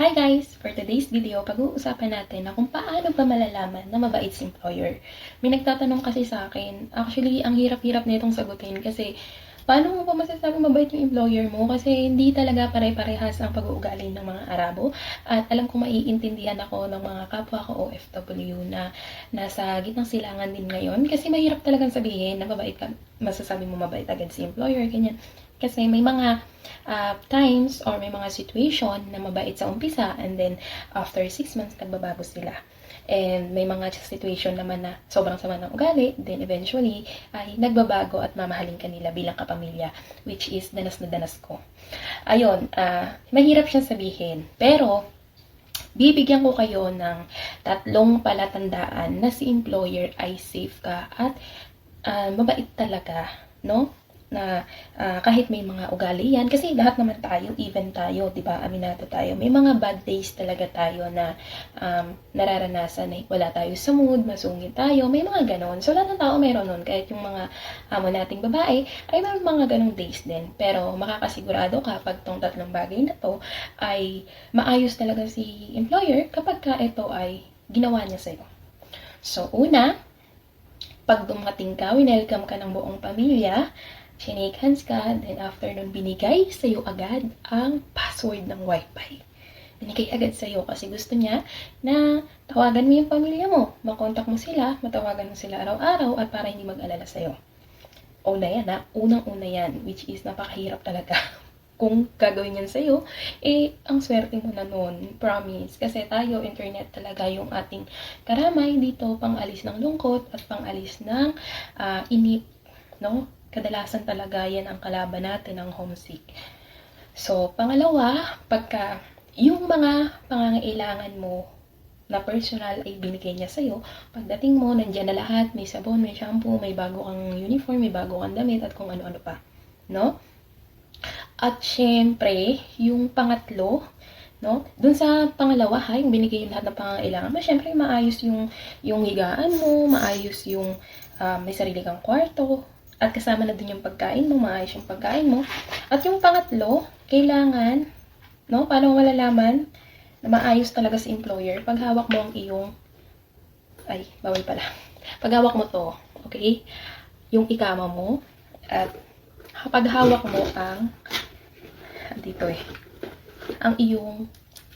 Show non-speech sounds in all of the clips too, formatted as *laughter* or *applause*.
Hi guys! For today's video, pag-uusapan natin na kung paano ba malalaman na mabait si employer. May nagtatanong kasi sa akin, actually, ang hirap-hirap na itong sagutin kasi paano mo pa masasabi mabait yung employer mo? Kasi hindi talaga pare-parehas ang pag-uugali ng mga Arabo. At alam ko maiintindihan ako ng mga kapwa ko OFW na nasa gitnang silangan din ngayon. Kasi mahirap talagang sabihin na mabait ka, masasabi mo mabait agad si employer, ganyan. Kasi may mga uh, times or may mga situation na mabait sa umpisa and then after 6 months nagbabago sila. And may mga situation naman na sobrang sama ng ugali, then eventually ay nagbabago at mamahalin kanila bilang kapamilya, which is danas na danas ko. Ayun, uh, mahirap siyang sabihin. Pero, bibigyan ko kayo ng tatlong palatandaan na si employer ay safe ka at uh, mabait talaga, no? Na uh, kahit may mga ugali yan, kasi lahat naman tayo, even tayo, di ba, aminado tayo, may mga bad days talaga tayo na um, nararanasan na wala tayo sa mood, masungit tayo, may mga ganon. So, lahat ng tao mayroon nun, kahit yung mga amo nating babae, ay may mga ganong days din. Pero, makakasigurado ka pag tong tatlong bagay na to ay maayos talaga si employer kapag ka ito ay ginawa niya sa'yo. So, una, pag dumating ka, winelcome ka ng buong pamilya, Shinake hands ka, then after nun binigay sa'yo agad ang password ng wifi. Binigay agad sa'yo kasi gusto niya na tawagan mo yung pamilya mo, makontak mo sila, matawagan mo sila araw-araw at para hindi mag-alala sa'yo. Una yan ha, unang-una yan, which is napakahirap talaga. *laughs* Kung gagawin yan sa'yo, eh, ang swerte mo na nun, promise. Kasi tayo, internet talaga yung ating karamay dito, pang alis ng lungkot at pang alis ng uh, inip, no? Kadalasan talaga yan ang kalaban natin ng homesick. So, pangalawa, pagka yung mga pangangailangan mo na personal ay binigay niya sa'yo, pagdating mo, nandyan na lahat, may sabon, may shampoo, may bago kang uniform, may bago kang damit, at kung ano-ano pa. No? At syempre, yung pangatlo, no? Dun sa pangalawa, ha, yung binigay yung lahat ng pangangailangan mo, syempre, maayos yung, yung higaan mo, maayos yung uh, may sarili kang kwarto, at kasama na din yung pagkain mo, maayos yung pagkain mo. At yung pangatlo, kailangan, no, paano mo malalaman na maayos talaga si employer pag hawak mo ang iyong, ay, bawal pala. *laughs* Pag hawak mo to, okay, yung ikama mo, at pag hawak mo ang, dito eh, ang iyong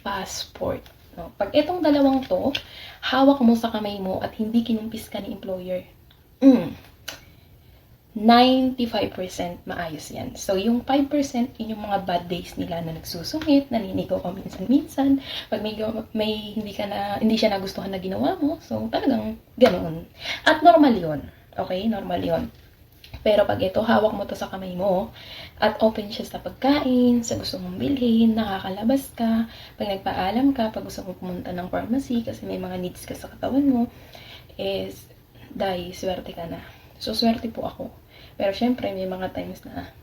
passport. No? Pag itong dalawang to, hawak mo sa kamay mo at hindi kinumpis ka ni employer, mm, 95% maayos yan. So, yung 5%, yun yung mga bad days nila na nagsusungit, naninigaw ka minsan-minsan, pag may, may hindi, ka na, hindi siya nagustuhan na ginawa mo, so talagang ganoon. At normal yon Okay? Normal yon Pero pag ito, hawak mo to sa kamay mo, at open siya sa pagkain, sa gusto mong bilhin, nakakalabas ka, pag nagpaalam ka, pag gusto mong pumunta ng pharmacy, kasi may mga needs ka sa katawan mo, is, dahil swerte ka na. So, swerte po ako pero syempre, may mga times na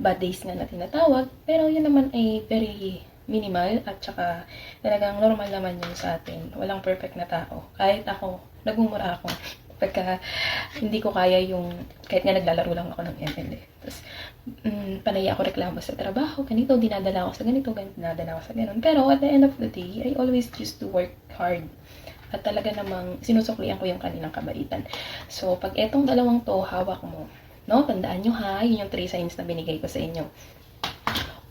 bad days nga na tinatawag. Pero yun naman ay very minimal at saka talagang normal naman yun sa atin. Walang perfect na tao. Kahit ako, nagmumura ako. Pagka hindi ko kaya yung, kahit nga naglalaro lang ako ng ML eh. Tapos, um, panay ako reklamo sa trabaho, ganito, dinadala ako sa ganito, ganito, dinadala ako sa ganun. Pero at the end of the day, I always choose to work hard. At talaga namang sinusuklian ko yung kanilang kabaitan. So, pag etong dalawang to, hawak mo, No? Tandaan nyo ha, yun yung 3 signs na binigay ko sa inyo.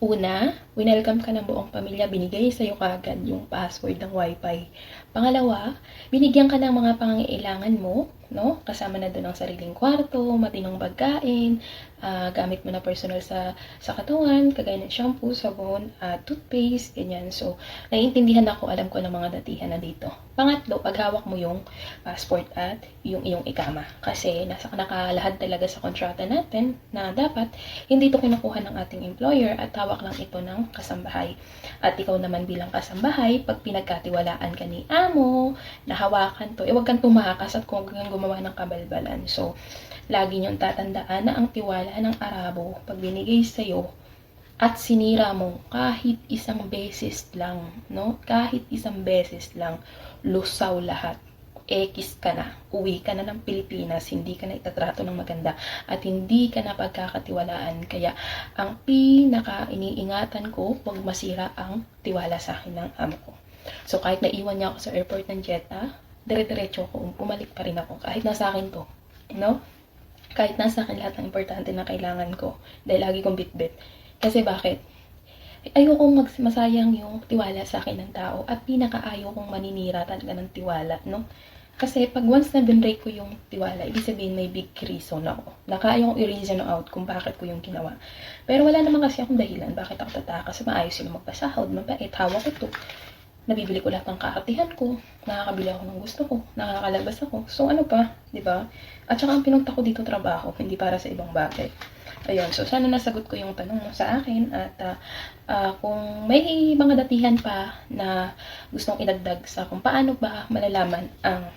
Una, winelcome ka ng buong pamilya, binigay sa'yo kagad yung password ng wifi. Pangalawa, binigyan ka ng mga pangangailangan mo, no? Kasama na doon ang sariling kwarto, matinong pagkain, uh, gamit mo na personal sa, sa katawan, kagaya ng shampoo, sabon, uh, toothpaste, ganyan. So, naiintindihan ako, alam ko ng mga datihan na dito. Pangatlo, paghawak mo yung passport at yung iyong ikama. Kasi nasa nakalahad talaga sa kontrata natin na dapat hindi ito kinukuha ng ating employer at hawak lang ito ng kasambahay. At ikaw naman bilang kasambahay, pag pinagkatiwalaan ka ni amo, nahawakan to, eh kang tumakas at kung kang gumawa ng kabalbalan. So, Lagi niyong tatandaan na ang tiwala ng Arabo pag binigay sa'yo at sinira mo kahit isang beses lang, no? Kahit isang beses lang, lusaw lahat. ekis ka na, uwi ka na ng Pilipinas, hindi ka na itatrato ng maganda, at hindi ka na pagkakatiwalaan. Kaya, ang pinaka iniingatan ko, huwag masira ang tiwala sa akin ng amo ko. So, kahit naiwan niya ako sa airport ng Jeddah, dire-diretso ako, pumalik pa rin ako, kahit nasa akin to. No? Kahit nasa akin lahat ng importante na kailangan ko, dahil lagi kong bitbit. Kasi bakit? ayokong mag- masayang yung tiwala sa akin ng tao at pinakaayaw kong maninira talaga ng tiwala, no? Kasi pag once na binrake ko yung tiwala, ibig sabihin may big reason ako. Nakaya kong i-reason out kung bakit ko yung ginawa. Pero wala naman kasi akong dahilan bakit ako tatakas. Maayos sila magpasahod, mabait, hawak ko to. Nabibili ko lahat ng kaartihan ko, nakakabili ako ng gusto ko, nakakalabas ako. So ano pa, di ba? At saka ang pinunta ko dito trabaho, hindi para sa ibang bagay. Ayun, so sana nasagot ko yung tanong mo sa akin at ah, ah, kung may mga datihan pa na gustong idagdag sa kung paano ba malalaman ang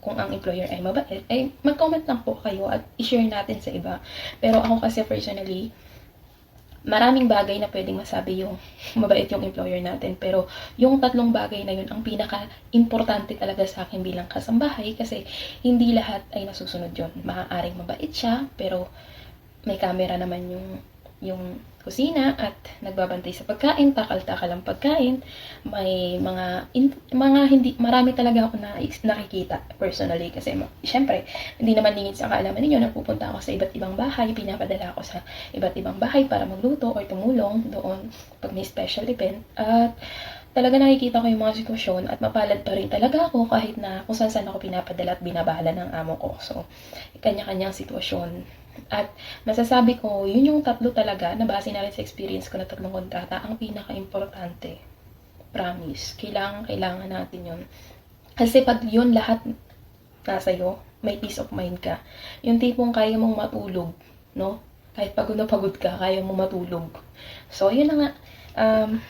kung ang employer ay mabait, ay mag-comment lang po kayo at i-share natin sa iba. Pero ako kasi personally, maraming bagay na pwedeng masabi yung *laughs* mabait yung employer natin. Pero yung tatlong bagay na yun ang pinaka-importante talaga sa akin bilang kasambahay kasi hindi lahat ay nasusunod yun. Maaaring mabait siya, pero may camera naman yung yung kusina at nagbabantay sa pagkain, takal-takal ang pagkain. May mga in, mga hindi marami talaga ako na nakikita personally kasi ma- syempre hindi naman lingid sa kaalaman ninyo napupunta ako sa iba't ibang bahay, pinapadala ako sa iba't ibang bahay para magluto or tumulong doon pag may special event at talaga nakikita ko yung mga sitwasyon at mapalad pa rin talaga ako kahit na kung saan saan ako pinapadala at binabahala ng amo ko. So, kanya-kanyang sitwasyon. At masasabi ko, yun yung tatlo talaga, na base na rin sa experience ko na tatlong kontrata, ang pinaka-importante. Promise. Kailangan, kailangan natin yun. Kasi pag yun lahat nasa iyo, may peace of mind ka. Yung tipong kaya mong matulog, no? Kahit pagod na pagod ka, kaya mong matulog. So, yun na nga. Um,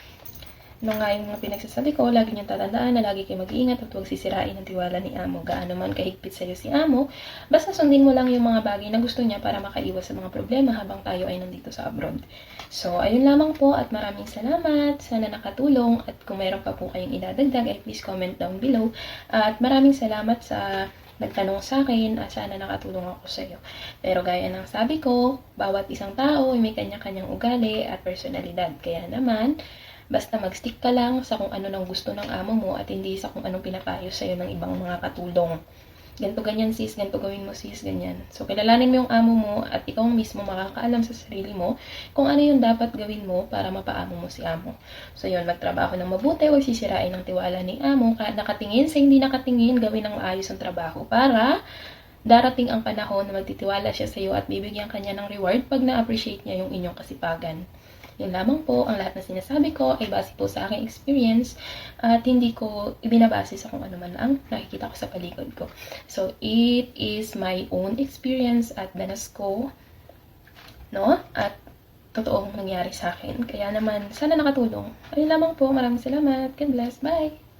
ano nga yung mga pinagsasabi ko, lagi niyong tatandaan na lagi kayo mag-iingat at huwag sisirain ang tiwala ni Amo. Gaano man kahigpit sa'yo si Amo, basta sundin mo lang yung mga bagay na gusto niya para makaiwas sa mga problema habang tayo ay nandito sa abroad. So, ayun lamang po at maraming salamat. Sana nakatulong at kung meron pa po kayong idadagdag ay please comment down below. At maraming salamat sa nagtanong sa akin at sana nakatulong ako sa iyo. Pero gaya ng sabi ko, bawat isang tao ay may kanya-kanyang ugali at personalidad. Kaya naman, Basta mag-stick ka lang sa kung ano nang gusto ng amo mo at hindi sa kung anong pinapayo sa'yo ng ibang mga katulong. Ganto ganyan sis, ganto gawin mo sis, ganyan. So, kilalanin mo yung amo mo at ikaw mismo makakaalam sa sarili mo kung ano yung dapat gawin mo para mapaamo mo si amo. So, yun, magtrabaho ng mabuti, huwag sisirain ng tiwala ni amo. Nakatingin sa hindi nakatingin, gawin ng maayos ang trabaho para darating ang panahon na magtitiwala siya sa iyo at bibigyan kanya ng reward pag na-appreciate niya yung inyong kasipagan. Yun lamang po, ang lahat na sinasabi ko ay base po sa aking experience at hindi ko ibinabase sa kung ano man ang nakikita ko sa paligid ko. So, it is my own experience at danas ko, no? At totoong nangyari sa akin. Kaya naman, sana nakatulong. Ayun lamang po, maraming salamat. God bless. Bye!